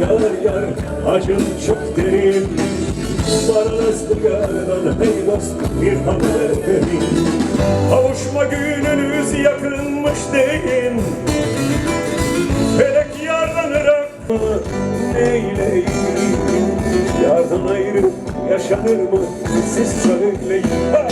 Yar yar acım çok derin Bana nasıl yardan hey dost bir haber verin Kavuşma gününüz yakınmış deyin Felek yardan ırak neyleyim Yardan ayrı yaşanır mı siz söyleyin Ha!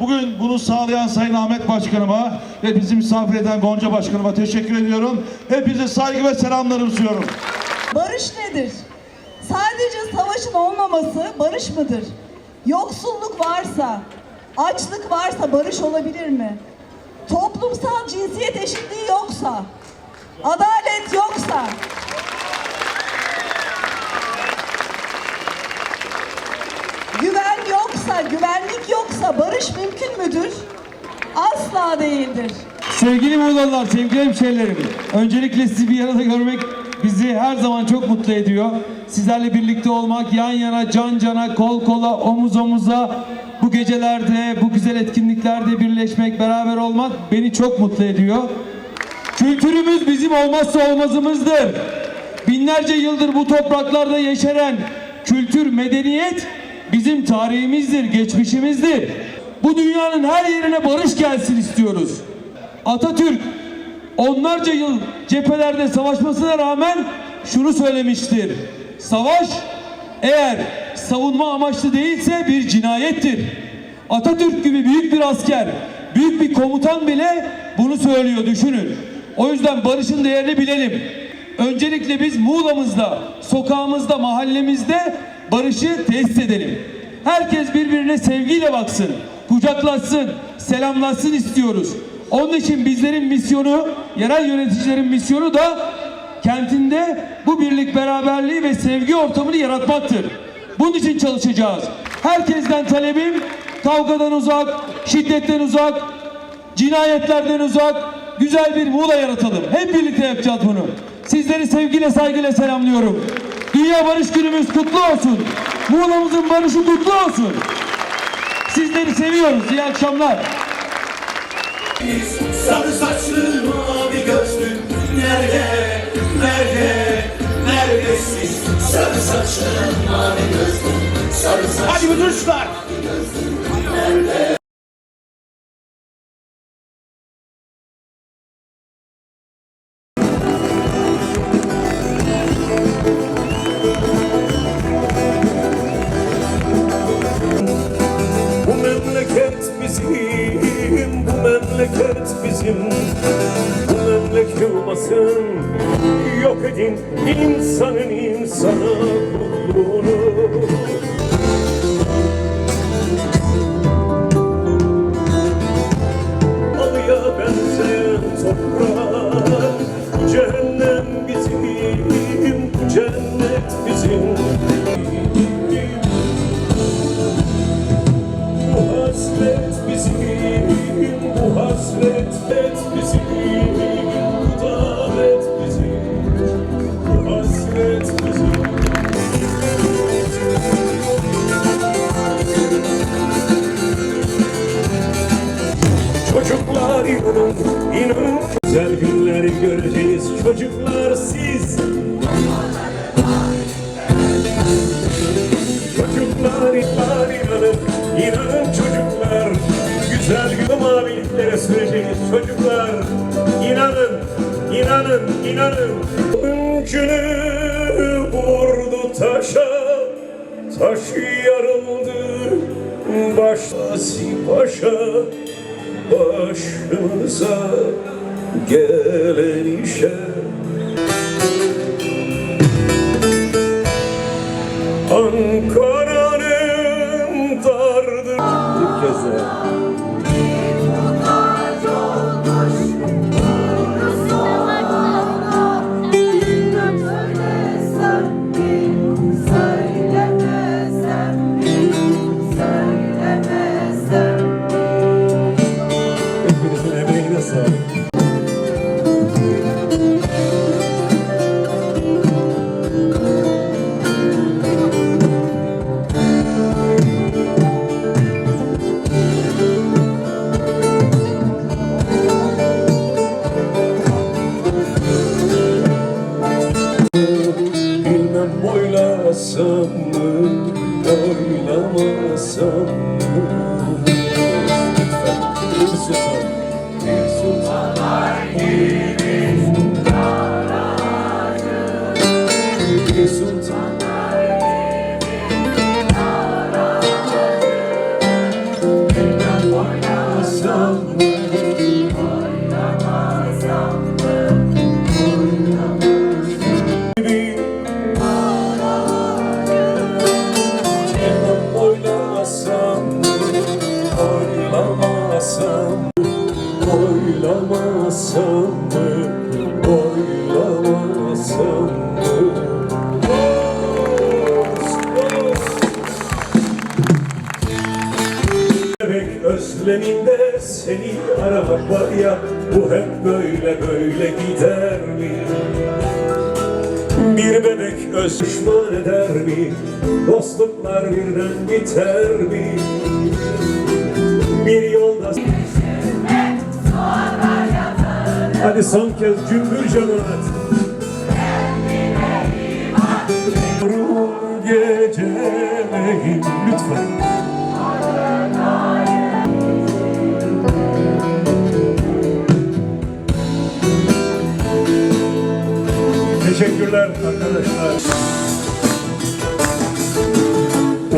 Bugün bunu sağlayan Sayın Ahmet Başkanıma ve bizi misafir eden Gonca Başkanıma teşekkür ediyorum. Hepinize saygı ve selamlarımı sunuyorum. Barış nedir? Sadece savaşın olmaması barış mıdır? Yoksulluk varsa, açlık varsa barış olabilir mi? Toplumsal cinsiyet eşitliği yoksa, adalet yoksa, güven yoksa, güvenlik yoksa barış mümkün müdür? Asla değildir. Sevgili Muğlalılar, sevgili hemşehrilerim. Öncelikle sizi bir arada görmek bizi her zaman çok mutlu ediyor. Sizlerle birlikte olmak, yan yana, can cana, kol kola, omuz omuza bu gecelerde, bu güzel etkinliklerde birleşmek, beraber olmak beni çok mutlu ediyor. Kültürümüz bizim olmazsa olmazımızdır. Binlerce yıldır bu topraklarda yeşeren kültür, medeniyet bizim tarihimizdir, geçmişimizdir. Bu dünyanın her yerine barış gelsin istiyoruz. Atatürk onlarca yıl cephelerde savaşmasına rağmen şunu söylemiştir. Savaş eğer savunma amaçlı değilse bir cinayettir. Atatürk gibi büyük bir asker, büyük bir komutan bile bunu söylüyor düşünün. O yüzden barışın değerini bilelim. Öncelikle biz Muğla'mızda, sokağımızda, mahallemizde barışı tesis edelim. Herkes birbirine sevgiyle baksın, kucaklaşsın, selamlaşsın istiyoruz. Onun için bizlerin misyonu, yerel yöneticilerin misyonu da kentinde bu birlik beraberliği ve sevgi ortamını yaratmaktır. Bunun için çalışacağız. Herkesten talebim kavgadan uzak, şiddetten uzak, cinayetlerden uzak, güzel bir Muğla yaratalım. Hep birlikte yapacağız bunu. Sizleri sevgiyle saygıyla selamlıyorum. Dünya Barış Günümüz kutlu olsun. Muğla'mızın barışı kutlu olsun. Sizleri seviyoruz. İyi akşamlar. Sarı saçlı mavi gözlü Nerede, nerede, neredesin? Sarı saçlı mavi gözlü Sarı saçlı Hadi bütün çocuklar! Bizim, bu memleket bizim. Bu memleket yılmasın, yok edin insanın insana kulluğunu Alıya benzeyen toprak Cehennem bizim, cennet bizim Çocuklar inanın, güzel günleri göreceğiz çocuklar siz. Çocuklar inanın, inanın, çocuklar. Güzel gün maviliklere süreceğiz çocuklar. İnanın, inanın, inanın. Öncünü vurdu taşa, taş yarıldı. Başlası paşa, başımıza gelen işe. Oylasam mı, oylamasam mı? Bebek özleminde seni aramak var ya Bu hep böyle böyle gider mi? Bir bebek öz düşman eder mi? Dostluklar birden biter mi? Bir yolda Hadi son kez cümbür cemaat Teşekkürler arkadaşlar.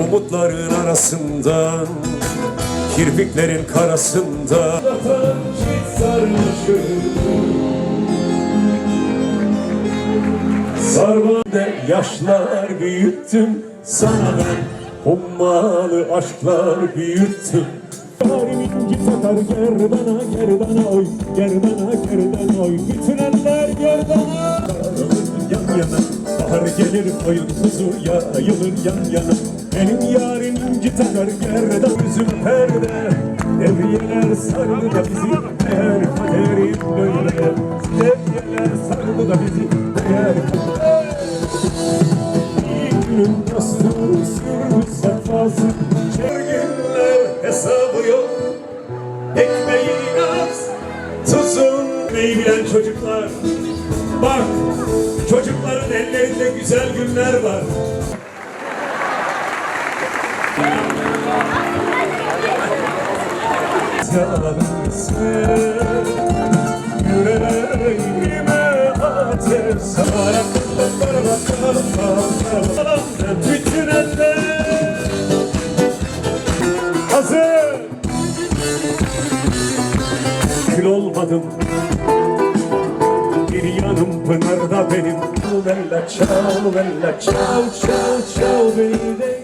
Umutların arasından Kirpiklerin karasında. Sarmada yaşlar büyüttüm Sana ben. Hummalı aşklar büyüttüm. Yarimin inci takar gerdana gerdana oy. Gerdana gerdana oy. Bütün eller gerdana yana. Bahar gelir oyun huzur yayılır yan yana. Benim yarim inci takar gerdana Yüzüm perde. Devriyeler sardı da bizi Meğer kaderim böyle. Devriyeler sardı da bizi Meğer bir günün dostu sürdü sefası Çerginler hesabı yok. Ekmeğin az Tuzun Neyi bilen çocuklar Bak. Çocukların ellerinde güzel günler var. Yüreğime ateş sararak Bakalım bakalım bakalım Bütün eller Hazır. Kül olmadım bella ciao, bella ciao, ciao, ciao baby.